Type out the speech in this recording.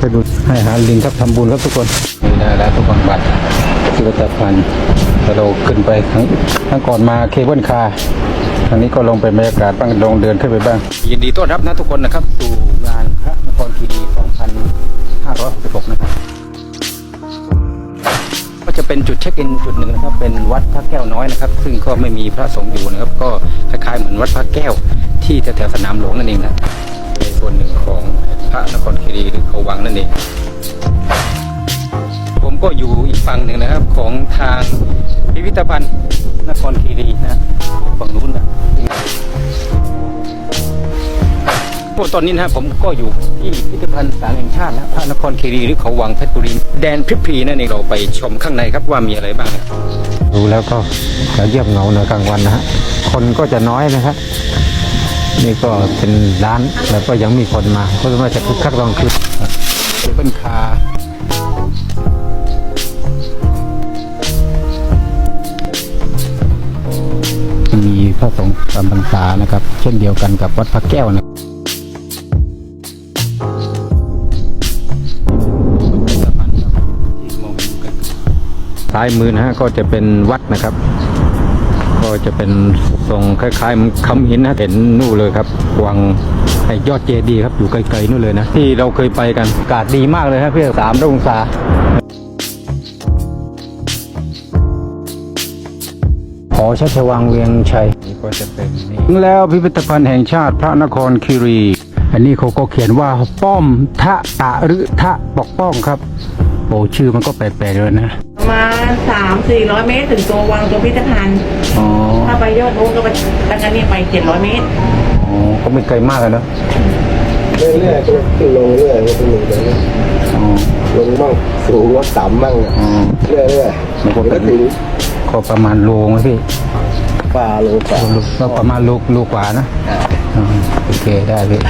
ไปดูให้อาหาลิงครับทำบุญครับทุกคนนี่นะแล้วทุกคนบัตรพิพิธภัณฑ์แต่เราขึ้นไปทั้งทั้งก่อนมาเคเบิลคาร์ทางนี้ก็ลงไปบรรยากาศบ้างลงเดินขึ้นไปบ้าง ยินดีต้อนรับนะทุกคนนะครับสู่งานพระนครคีรี2566นะครับก็จะเป็นจุดเช็คอินจุดหนึ่งนะครับ เป็นวัดพระแก้วน้อยนะครับ ซึ่งก็ไม่มีพระสงฆ์อยู่นะครับ ก็คล้ายๆเหมือนวัดพระแก้วที่แถวๆสนามหลวงนั่นเองนะ นั่นเอง ผมก็อยู่อีกฝั่งหนึ่งนะครับของทางพิพิธภัณฑ์นครคีรีนะฝั่งนู้นนะพวกตอนนี้นะผมก็อยู่ที่พิพิธภัณฑ์สานแห่งชาตินะพระนครคีรีหรือเขาวังเพชรบุรีแดนพริบพีนั่นเองเราไปชมข้างในครับว่ามีอะไรบ้างนะดูแล้วก็จะเยียบเหงาในกลางวันนะฮะคนก็จะน้อยนะครับ นี่ก็เป็นร้านแล้วก็ยังมีคนมาก็ว่าจะคึกคักตอนคืนเป็นคามีพระสงฆ์จำพรรษานะครับ เช่นเดียวกันกับวัดพระแก้วนะซ้ายมือนะฮะก็จะเป็นวัดนะครับ ก็จะเป็นทรงคล้ายๆมันคำหินนะเห็นนู่นเลยครับวังไอยอดเจดีครับอยู่ไกลๆนู่นเลยนะ ที่เราเคยไปกันอากาศดีมากเลยครับเพื่อสามองศาหอชัชวังเวียงชัยนี่ก็จะเป็นนี่แล้วพิพิธภัณฑ์แห่งชาติพระนครคีรี อันนี้เขาก็เขียนว่าป้อมทะตะหรือทะปกป้องครับโอ้ชื่อมันก็แปลกๆเลยนะ มาณสามสี่ร้อยเมตรถึงตัววังตัวพิพิธภัณฑ์อ๋อถ้าไปยอดนู้นก็ไปตั้งแต่นี้ไปเจ็ดร้อยเมตร อ๋อก็ไม่ไกลมากเลยเนอะเรื่อยๆก็ขึ้นลงเรื่อยๆก็เป็นหนึ่งแบบนี้อ๋อลงบ้างสูงว่าต่ำบ้างอะอ๋อ เรื่อยๆมันก็เดี๋ยวเป็ก็นถึงก็ประมาณโลไหมพี่ป่าลงป่าก็ประมาณโลโลกว่านะอ๋อโอเคได้พี่